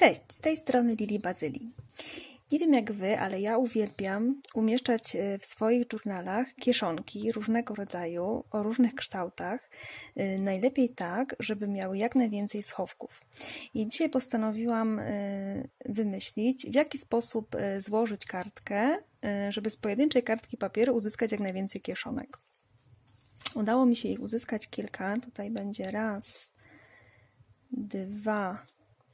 Cześć, z tej strony Lili Bazylii. Nie wiem jak Wy, ale ja uwielbiam umieszczać e, w swoich journalach kieszonki różnego rodzaju, o różnych kształtach. e, Najlepiej tak, żeby miały jak najwięcej schowków. I dzisiaj postanowiłam e, wymyślić, w jaki sposób złożyć kartkę, żeby z pojedynczej kartki papieru uzyskać jak najwięcej kieszonek. Udało mi się ich uzyskać kilka. Tutaj będzie raz, dwa,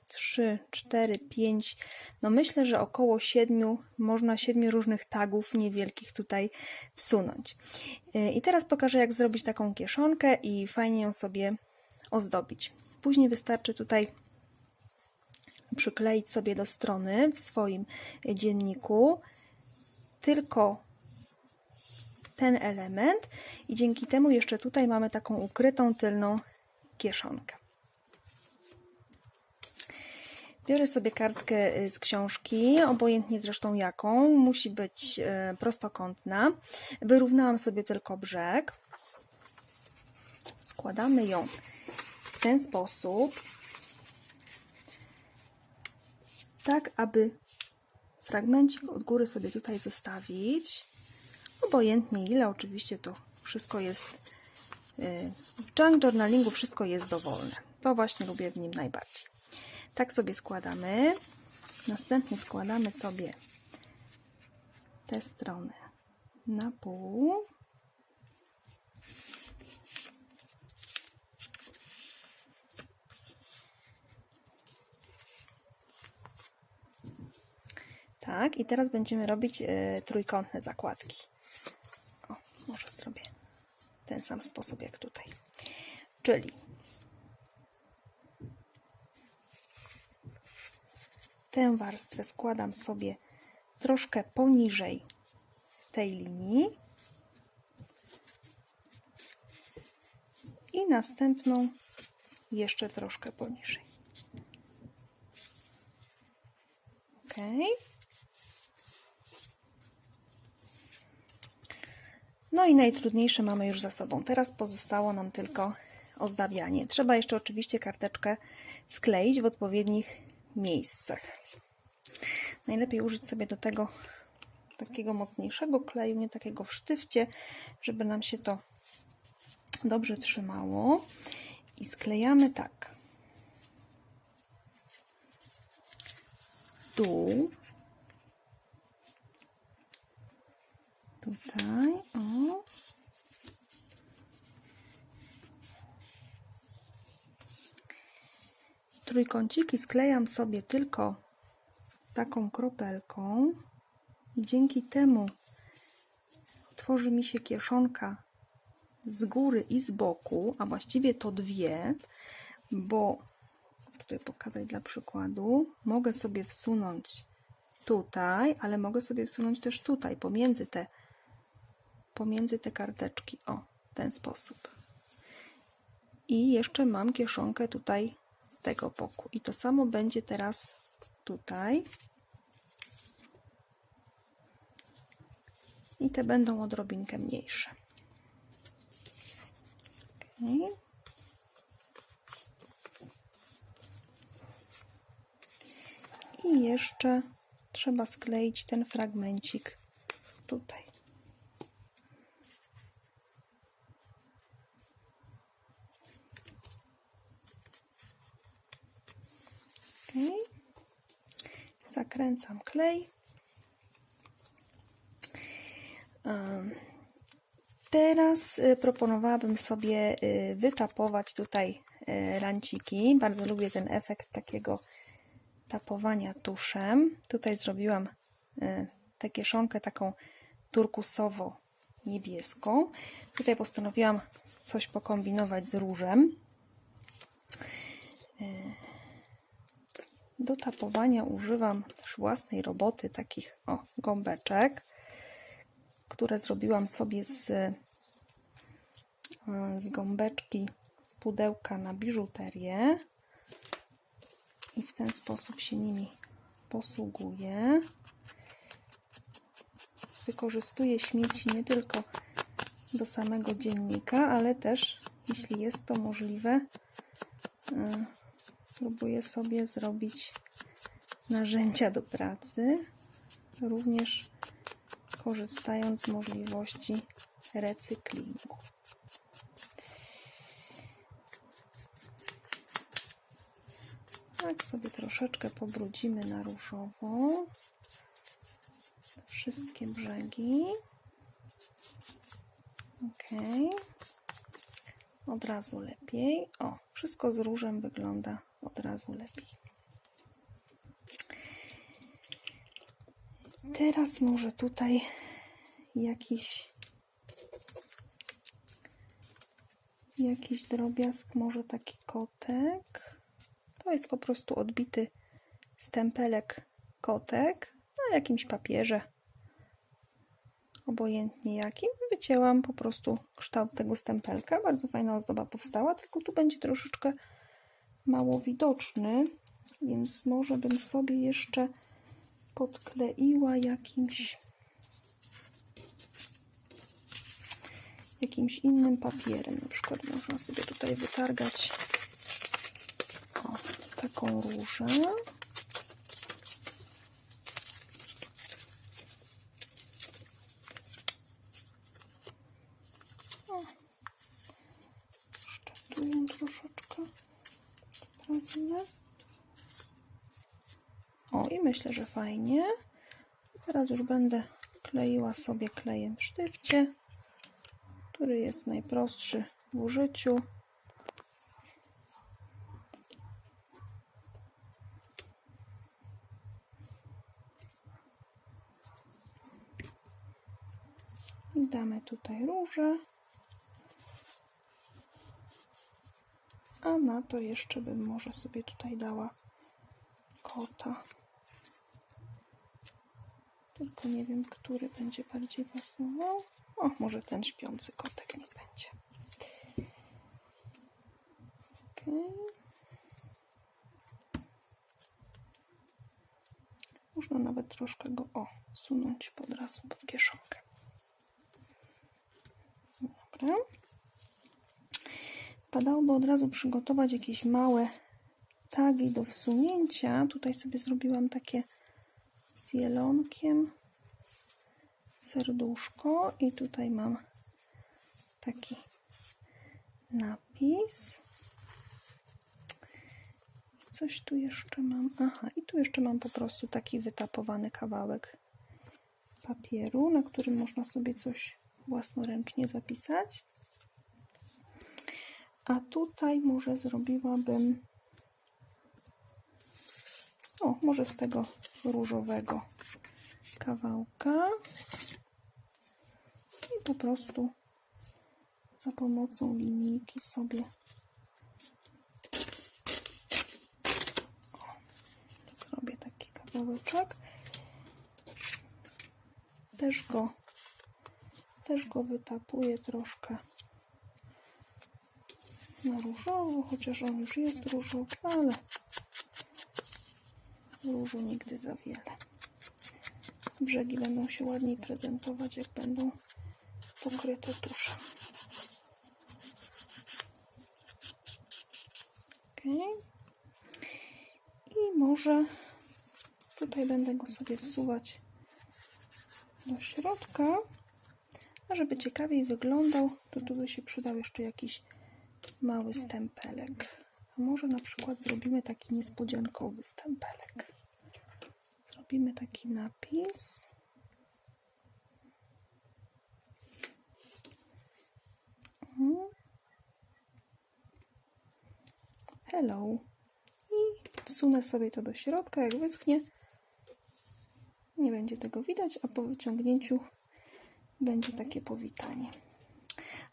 trzy, cztery, pięć. No myślę, że około siedmiu, można siedmiu różnych tagów niewielkich tutaj wsunąć. Yy, I teraz pokażę, jak zrobić taką kieszonkę i fajnie ją sobie ozdobić. Później wystarczy tutaj przykleić sobie do strony w swoim dzienniku tylko ten element i dzięki temu jeszcze tutaj mamy taką ukrytą tylną kieszonkę. Biorę sobie kartkę y, z książki, obojętnie zresztą jaką, musi być y, prostokątna. Wyrównałam sobie tylko brzeg. Składamy ją w ten sposób, tak aby fragmencik od góry sobie tutaj zostawić. Obojętnie ile, oczywiście to wszystko jest y, w junk journalingu wszystko jest dowolne. To właśnie lubię w nim najbardziej. Tak sobie składamy. Następnie składamy sobie tę stronę na pół. Tak, i teraz będziemy robić y, trójkątne zakładki. O, może zrobię ten sam sposób jak tutaj. Czyli tę warstwę składam sobie troszkę poniżej tej linii i następną jeszcze troszkę poniżej. Ok. No i najtrudniejsze mamy już za sobą. Teraz pozostało nam tylko ozdabianie. Trzeba jeszcze oczywiście karteczkę skleić w odpowiednich miejscach. Najlepiej użyć sobie do tego takiego mocniejszego kleju, nie takiego w sztywcie, żeby nam się to dobrze trzymało. I sklejamy tak. Dół. Tutaj, o. Trójkąciki sklejam sobie tylko taką kropelką i dzięki temu tworzy mi się kieszonka z góry i z boku, a właściwie to dwie, bo tutaj pokazać dla przykładu, mogę sobie wsunąć tutaj, ale mogę sobie wsunąć też tutaj, pomiędzy te, pomiędzy te karteczki, o, ten sposób. I jeszcze mam kieszonkę tutaj tego boku. I to samo będzie teraz tutaj. I te będą odrobinkę mniejsze. Okay. I jeszcze trzeba skleić ten fragmencik tutaj. Okay. Zakręcam klej. Teraz y, proponowałabym sobie y, wytapować tutaj y, ranciki. Bardzo lubię ten efekt takiego tapowania tuszem. Tutaj zrobiłam tę kieszonkę taką turkusowo-niebieską. Tutaj postanowiłam coś pokombinować z różem. Do tapowania używam też własnej roboty takich o, gąbeczek, które zrobiłam sobie z, z gąbeczki z pudełka na biżuterię i w ten sposób się nimi posługuję. Wykorzystuję śmieci nie tylko do samego dziennika, ale też, jeśli jest to możliwe, próbuję sobie zrobić narzędzia do pracy, również korzystając z możliwości recyklingu. Tak sobie troszeczkę pobrudzimy na różowo wszystkie brzegi. Ok. Od razu lepiej. O, wszystko z różem wygląda od razu lepiej. Teraz może tutaj jakiś jakiś drobiazg, może taki kotek. To jest po prostu odbity stempelek kotek na jakimś papierze. Obojętnie jakim. Wycięłam po prostu kształt tego stempelka. Bardzo fajna ozdoba powstała, tylko tu będzie troszeczkę mało widoczny, więc może bym sobie jeszcze podkleiła jakimś jakimś innym papierem. Na przykład można sobie tutaj wytargać o, taką różę. O, jeszcze tu ją troszeczkę sprawdzę. O, i myślę, że fajnie. Teraz już będę kleiła sobie klejem w sztywcie, który jest najprostszy w użyciu. I damy tutaj różę. A na to jeszcze bym może sobie tutaj dała kota. Tylko nie wiem, który będzie bardziej pasował. O, może ten śpiący kotek nie będzie. Okay. Można nawet troszkę go o, sunąć pod razu pod kieszonkę. Dobra. Padałoby od razu przygotować jakieś małe tagi do wsunięcia. Tutaj sobie zrobiłam takie z jelonkiem serduszko i tutaj mam taki napis. Coś tu jeszcze mam. Aha, i tu jeszcze mam po prostu taki wytapowany kawałek papieru, na którym można sobie coś własnoręcznie zapisać. A tutaj może zrobiłabym o, może z tego różowego kawałka i po prostu za pomocą linijki sobie zrobię taki kawałeczek. Też go też go wytapuję troszkę na różowo, chociaż on już jest różowy, ale różu nigdy za wiele. Brzegi będą się ładniej prezentować, jak będą pokryte tuszem. Ok. I może tutaj będę go sobie wsuwać do środka. A żeby ciekawiej wyglądał, to tu by się przydał jeszcze jakiś mały stempelek. A może na przykład zrobimy taki niespodziankowy stempelek. Zrobimy taki napis. Hello. I wsunę sobie to do środka, jak wyschnie. Nie będzie tego widać, a po wyciągnięciu będzie takie powitanie.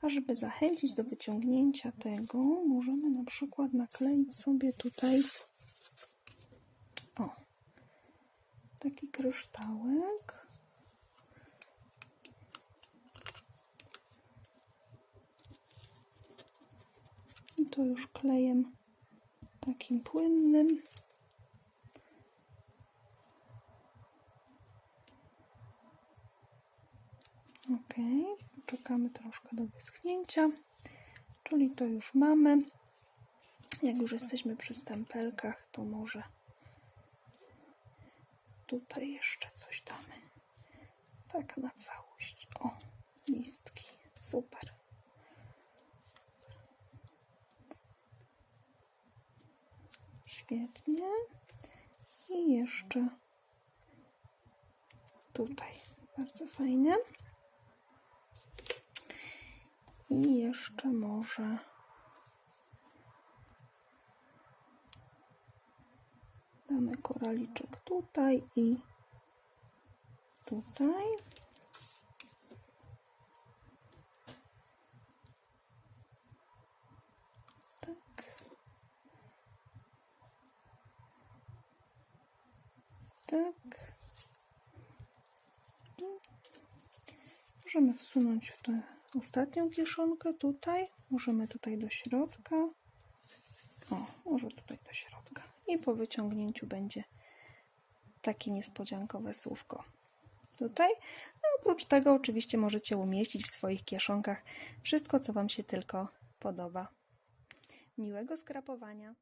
A żeby zachęcić do wyciągnięcia tego, możemy na przykład nakleić sobie tutaj o, taki kryształek. I to już klejem takim płynnym. Ok, poczekamy troszkę do wyschnięcia, czyli to już mamy. Jak już jesteśmy przy stempelkach, to może tutaj jeszcze coś damy. Tak na całość. O, listki. Super. Świetnie. I jeszcze tutaj. Bardzo fajnie. I jeszcze może damy koraliczek tutaj i tutaj. Tak. Tak. I Możemy wsunąć tę ostatnią kieszonkę tutaj. Możemy tutaj do środka. O, może tutaj do środka. I po wyciągnięciu będzie takie niespodziankowe słówko. Tutaj. A oprócz tego oczywiście możecie umieścić w swoich kieszonkach wszystko, co Wam się tylko podoba. Miłego skrapowania.